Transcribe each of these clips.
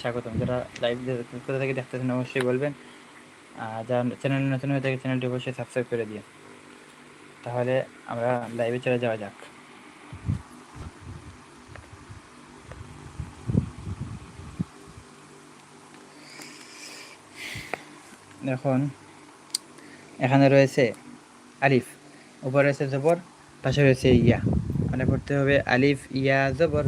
স্বাগতম। যারা লাইভ কোথা থেকে দেখতেছেন অবশ্যই বলবেন। আর যারা চ্যানেল নতুন হয়ে থাকে চ্যানেলটি অবশ্যই সাবস্ক্রাইব করে দিন। তাহলে আমরা লাইভে চলে যাওয়া যাক। এখন এখানে রয়েছে আলিফ, উপরে রয়েছে জবর, পাশে রয়েছে ইয়া। মানে পড়তে হবে আলিফ, ইয়া, জবর।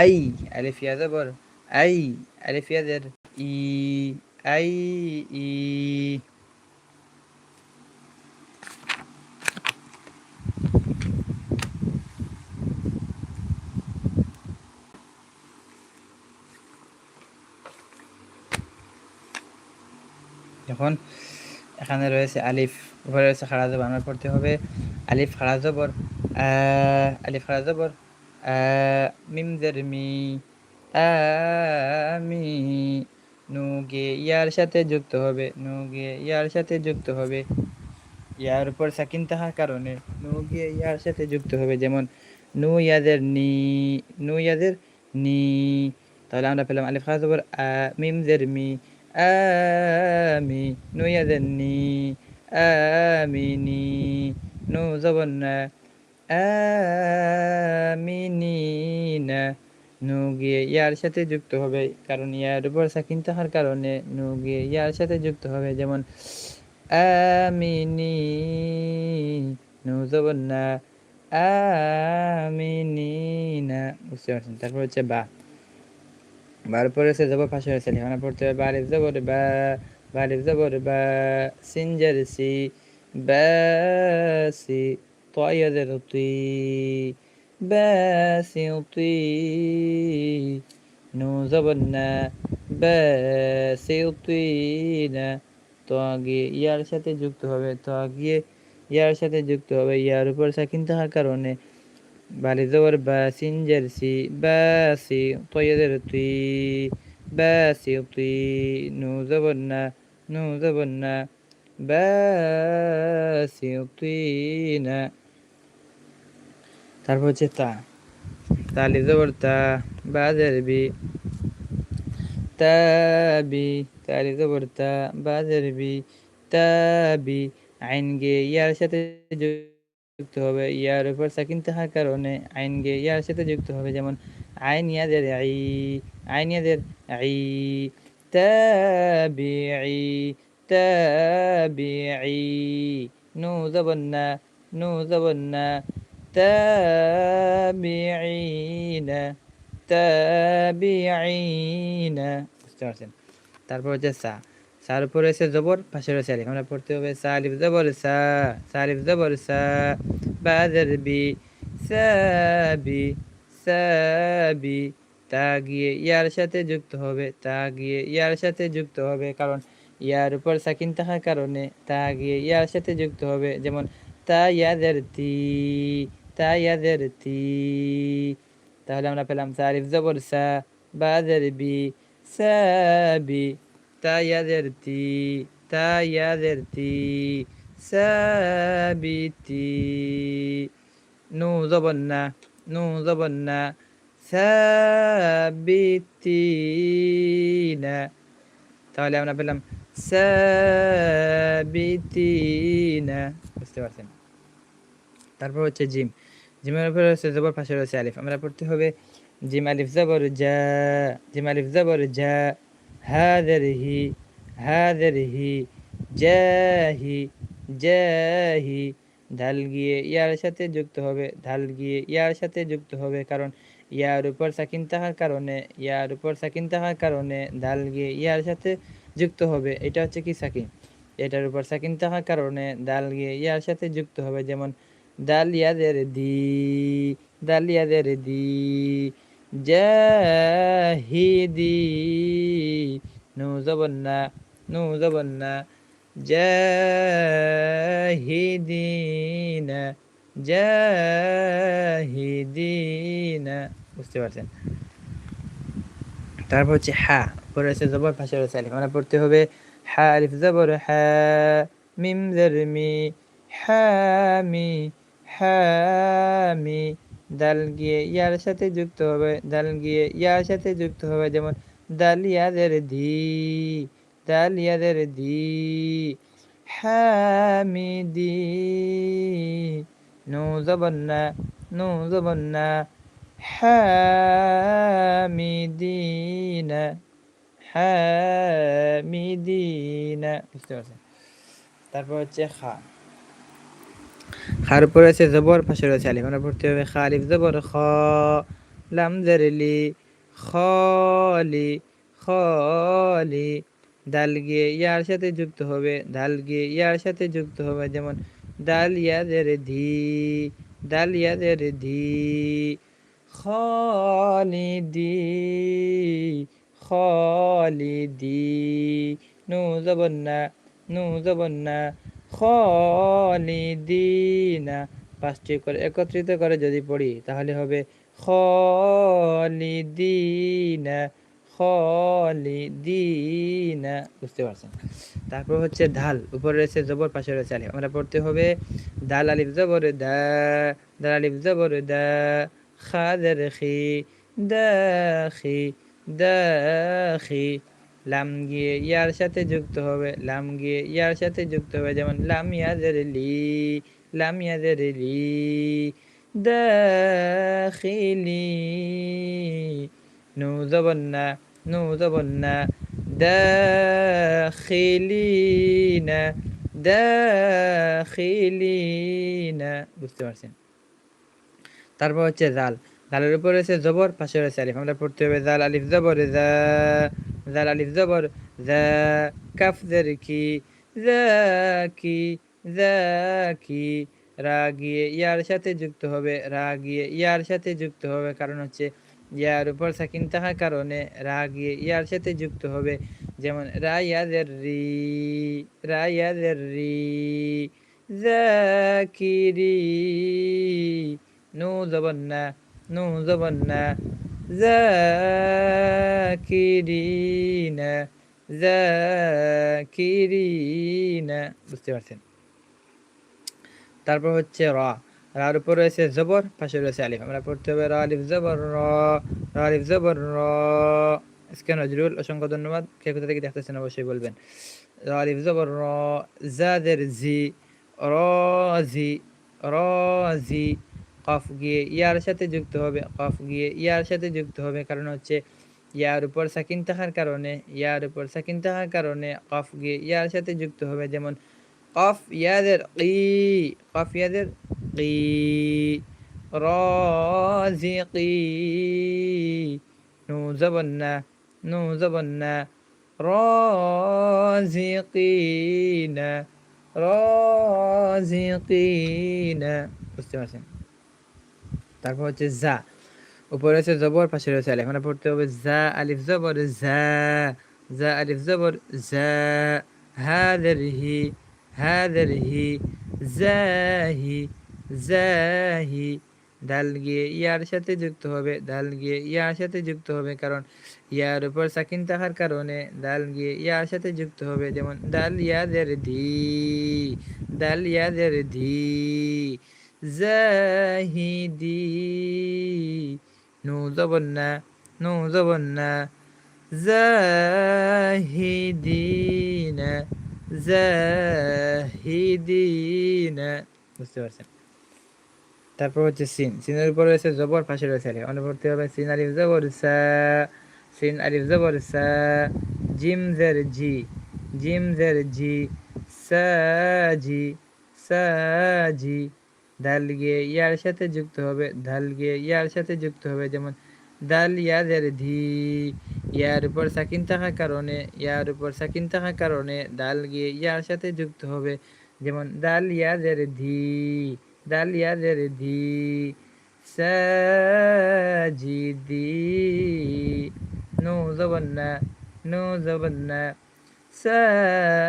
আই, আলিফ, ইয়া, জবর। আলিফ ইয়া জের ই আই ই এখন এখানে রয়েছে আলিফ, উপরে রয়েছে খাড়া জবর আমরা পড়তে হবে। আলিফ খাড়া জবর আলিফ খাড়া জবর মিম জের মি আমি নুগে ইয়ার সাথে যুক্ত হবে। নুগে, ইয়ার সাথে যুক্ত হবে। ইয়ার উপর সাকিন তাহার কারণে। নুগে, ইয়ার সাথে যুক্ত হবে যেমন নু ইয়াদের নি, নু ইয়াদের নি। তাহলে আমরা পেলাম আলিফ জবর আ, মিম জের মি। আমি নু ইয়াদের নি। আমিনি নু জবর না। আমিনিনা নু গিয়ে ইয়ার সাথে যুক্ত হবে। কারণ ইয়ার উপর সাকিন হওয়ার কারণে নু গিয়ে ইয়ার সাথে যুক্ত হবে। যেমন, আমিনি, নু জবর না, আমিনি না। বুঝতে পারছেন? তারপর হচ্ছে, বা। বার পরে সে যাব ফাঁসে হয়েছে। লেখানা পড়তে হবে বারে জবর বা বারে জবর বা, সিনজার সি, বা সি তুই। باسطي نو زبرنا বাসিতিনা তোয়াগিয়ে ইয়ার সাথে যুক্ত হবে তোয়াগিয়ে ইয়ার সাথে যুক্ত হবে ইয়ার উপর সাকিন থাকার কারণে বালি জবর বা সিনজার সি বাসি তৈদের তুই বাসি তুই নু জবর না নু জবর না বাসিতিনা তারপর হচ্ছে তা। তালি জবর তা, বাজের বি। তাবি তালি জবর তা, বাজের বি। তাবি আইন গে ইয়ার সাথে যুক্ত হবে। ইয়ার উপর সাকিন থাকার কারণে আইন গে ইয়ার সাথে যুক্ত হবে। যেমন, আইন ইয়াদের আই, আইন ইয়াদের আই। নু জবন্না নু জবন্না তাবিঈনা তাবিঈনা তারপর হচ্ছে সা। সার উপরে রয়েছে জবর, পাশে রয়েছে আলিফ। আমরা পড়তে হবে সা, আলিফ, জবর, সা। সা, আলিফ, জবর, সা। বাজার বি সাবি সাবি তা গিয়ে ইয়ার সাথে যুক্ত হবে, তা গিয়ে ইয়ার সাথে যুক্ত হবে। কারণ ইয়ার উপর সাকিন থাকার কারণে তা গিয়ে ইয়ার সাথে যুক্ত হবে। যেমন তা ইয়াদের তি। তা ইয়াদের তি তাহলে আমরা পেলাম সারিফ জবর সা বাদের বি সাবি তা ইয়াদের তি তা ইয়াদের তি সাবিতি নু জবর না নু জবর না সাবিতিনা তাহলে আমরা পেলাম সাবিতিনা বুঝতে পারছেন তারপর হচ্ছে জিম জিমের উপরে রয়েছে জবর, পাশে রয়েছে আলিফ। আমরা পড়তে হবে জিম আলিফ জবর, জা, জিম আলিফ জবর, জা হাদের হি হাদের হি জাহি জাহি ঢাল গিয়ে ইয়ার সাথে যুক্ত হবে, ঢাল গিয়ে ইয়ার সাথে যুক্ত হবে, কারণ ইয়ার উপর সাকিন থাকার কারণে, ইয়ার উপর সাকিন থাকার কারণে ঢাল গিয়ে ইয়ার সাথে যুক্ত হবে। এটা হচ্ছে কি সাকিন? এটার উপর সাকিন থাকার কারণে দাল গিয়ে ইয়ার সাথে যুক্ত হবে, যেমন দাল ইয়াদের দি দাল ইয়াদের দি জাহিদি নু জবন্না নু জবন্না জাহিদিনা জাহিদিনা বুঝতে পারছেন? তারপর হচ্ছে হা, পরে আছে জবর, পাশে রয়েছে আলিফ। আমরা পড়তে হবে হা, আলিফ, জবর, হা, মিম, জের মি হামি হামি দাল গিয়ে ইয়ার সাথে যুক্ত হবে, দাল গিয়ে ইয়ার সাথে যুক্ত হবে, যেমন দাল ইয়াদের ধি দাল ইয়াদের ধি হামিদি নু জবন্না নু জবন্না হামিদিনা হামিদিনা বুঝতে পারছেন? তারপর হচ্ছে খা। খার উপরে আছে জবর পাশে রয়েছে আলিফ আমরা পড়তে হবে খা আলিফ জবর খ লাম জারলি খলি খলি দাল গিয়ে ইয়ার সাথে যুক্ত হবে দাল গিয়ে ইয়ার সাথে যুক্ত হবে যেমন দাল ইয়াদের ধি দাল ইয়াদের ধি খালিদি খালিদি নু জবন্না নু জবন্না খালিদিনা। পাঁচটি করে একত্রিত করে যদি পড়ি, তাহলে হবে খালিদিনা খালিদিনা। বুঝতে পারছেন? তারপর হচ্ছে ধাল, উপরে রয়েছে জবর, পাশে রয়েছে আলিফ। আমরা পড়তে হবে দাল আলিফ জবর, দা, দাল আলিফ জবর, দা খাদের খি দাখি দাখি লাম গিয়ে ইয়ার সাথে যুক্ত হবে, লাম গিয়ে ইয়ার সাথে যুক্ত হবে, যেমন লাম ইয়াদের লি, লাম ইয়াদের লি, দাখিলি, নু জবন্না নু জবন্না দাখিলিনা দাখিলিনা বুঝতে পারছেন? তারপর হচ্ছে জাল, জালের উপর রয়েছে জবর, পাশে রয়েছে আলিফ, আমরা পড়তে হবে জাল, আলিফ, জবর, জা জাল আলিফ জবর জা কাফ দের কি জাকি জাকি রা গিয়ে ইয়ার সাথে যুক্ত হবে রা গিয়ে ইয়ার সাথে যুক্ত হবে, কারণ হচ্ছে ইয়ার উপর সাকিন থাকার কারণে রা গিয়ে ইয়ার সাথে যুক্ত হবে, যেমন রা ইয়াদের রি রা ইয়াদের রি জাকিরি নু জবন্না নু জবন্না জাকিরিনা জাকিরিনা বুঝতে পারছেন? তারপর হচ্ছে র। রার উপর রয়েছে জবর, পাশে রয়েছে আলিফ। আমরা পড়তে হবে র, আলিফ, জবর, র। র, আলিফ, জবর, র। এসকে নজরুল, অসংখ্য ধন্যবাদ। কে কোথা থেকে দেখতেছেন অবশ্যই বলবেন। র, আলিফ, জবর, র। জাদের জি রজি রজি কফ গিয়ে ইয়ার সাথে যুক্ত হবে, কফ গিয়ে ইয়ার সাথে যুক্ত হবে, কারণ হচ্ছে ইয়ার উপর সাকিন থাকার কারণে, ইয়ার উপর সাকিন থাকার কারণে কফ গিয়ে ইয়ার সাথে যুক্ত হবে, যেমন কফ ইয়াদের কি কফ ইয়াদের কি রাজিকি, নু জবন্না নু জবন্না রাজিকিনা রাজিকিনা বুঝতে পারছেন? তারপর হচ্ছে জা। উপরে রয়েছে জবর, পাশে রয়েছে আলিফ। আমরা পড়তে হবে জা, আলিফ, জবর, জা। জা, আলিফ, জবর জাহি জাহি। ডাল গিয়ে ইয়ার সাথে যুক্ত হবে ডাল গিয়ে ইয়ার সাথে যুক্ত হবে, কারণ ইয়ার উপর সাকিন থাকার কারণে ডাল গিয়ে ইয়ার সাথে যুক্ত হবে। যেমন ডাল ইয়াদের ধি ডাল ইয়াদের ধি জাহিদি। নু জবন্না নু জবন্না জাহিদিনা জাহিদিনা বুঝতে পারছেন? তারপর হচ্ছে সিন। সিনের উপর রয়েছে জবর, পাশে রয়েছে আলিফ। পড়তে হবে সিন আলিফ, জবর, সা। সিন আলিফ, জবর, সা। জিম, জের, জি। জিম, জের, জি। সাজি সাজি দাল গিয়ে ইয়ার সাথে যুক্ত হবে, দাল গিয়ে ইয়ার সাথে যুক্ত হবে, যেমন দাল ইয়াদের ধি, ইয়ার উপর সাকিন থাকার কারণে, ইয়ার উপর সাকিন থাকার কারণে দাল গিয়ে ইয়ার সাথে যুক্ত হবে, যেমন দাল ইয়াদের ধি, দাল ইয়াদের ধি, সাজিদি, নো জবন্না নো জবন্না, সাজিদিনা।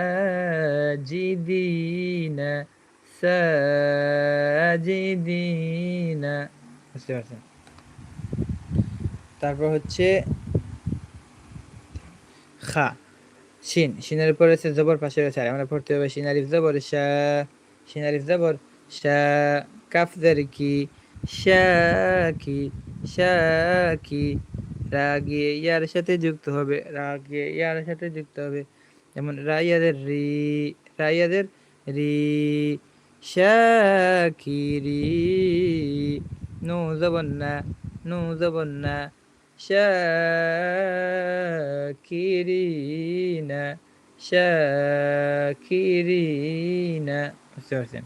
সাজিদিনা। বুঝতে পারছেন? তারপর হচ্ছে খা। শিন। শিনের উপর রয়েছে জবর, পাশে রয়েছে আর আমরা পড়তে হবে শিন, আলিফ, জবর, শা। শিন, আলিফ, জবর, শা। কাফ কি। শাকি শাকি রা গিয়ে ইয়ার সাথে যুক্ত হবে। রা গিয়ে ইয়ার সাথে যুক্ত হবে। যেমন রাইয়াদের রি। রাইয়াদের রি। শাকিরি। নো জবন্না নো জবন্না শাকিরিনা শাকিরিনা বুঝতে পারছেন?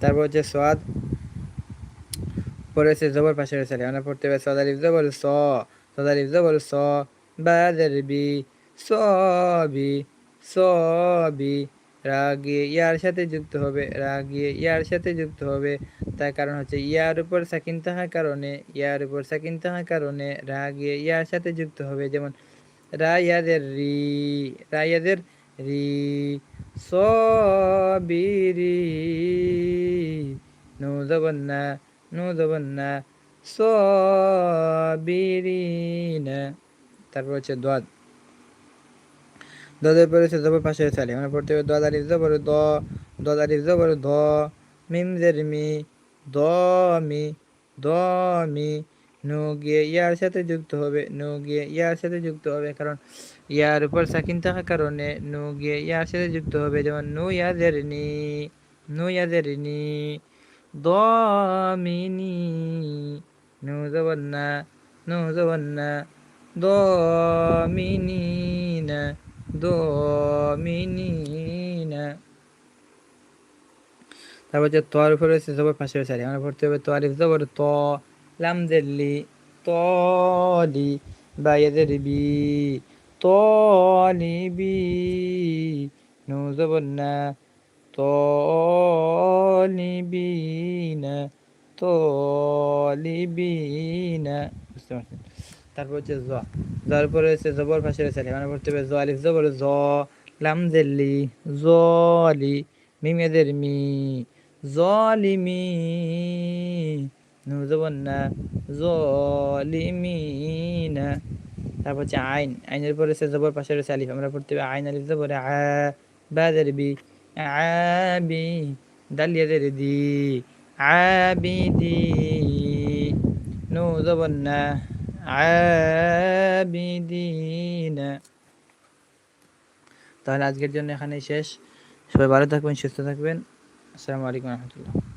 তারপর হচ্ছে সোয়াদ পরে হচ্ছে জবর পাশে রয়েছে আমরা পড়তে হবে সদা লিফ জবর স সদা লিফ জবর স বাদের বি সবি সবি। রাগিয়ে ইয়ার সাথে যুক্ত হবে রাগিয়ে ইয়ার সাথে যুক্ত হবে। তার কারণ হচ্ছে ইয়ার উপর সাকিন থাকার কারণে, ইয়ার উপর সাকিন থাকার কারণে রাগিয়ে ইয়ার সাথে যুক্ত হবে। যেমন, রায়াদের রি রায়াদের রি সবিরি নো জবন্না নো। তারপর হচ্ছে দোয়াদ। দদের পরে হচ্ছে জবর পাশে চালে। আমরা পড়তে হবে দোয়াদ আলিফ দ দোয়াদ আলিফ ধ মিম জের মি দ মি দ, মি নু গিয়ে ইয়ার সাথে যুক্ত হবে নু গিয়ে ইয়ার সাথে যুক্ত হবে কারণ ইয়ার উপর সাকিন থাকার কারণে নু গিয়ে ইয়ার সাথে যুক্ত হবে যেমন নু ইয়াদের নি নু ইয়াদের নি দমিনি নু জবন্না নু জবন্না দমিনিনা দমিনিনা। তারপর হচ্ছে তোয়ার উপরে রয়েছে জবর পাশে রয়েছে আমরা পড়তে হবে তোয়ারিফ জবর, ত, লাম জেল্লি তলি বা এদের বি তলিবি নু জবন্না তলিবিনা তলিবিনা বুঝতে পারছেন? তারপর হচ্ছে জ। যার পরে হচ্ছে জবর পাশে রয়েছে মানে পড়তে হবে জ, আলিফ জবর জ, লাম জেল্লি জলি মিমেদের মি জলিমি নু জবন্না জলিমিনা তারপর হচ্ছে আইন, আইনের পরে হচ্ছে জবর পাশে রয়েছে, আলিফ, আমরা পড়তে হবে আইন, আলিফ জবর, আ বাদের বি আবি দালিয়াদের দি আবিদি নু। আবিদিনা। তাহলে আজকের জন্য এখানেই শেষ। সবাই ভালো থাকবেন সুস্থ থাকবেন। আসসালামু আলাইকুম রহমতুল্লাহ।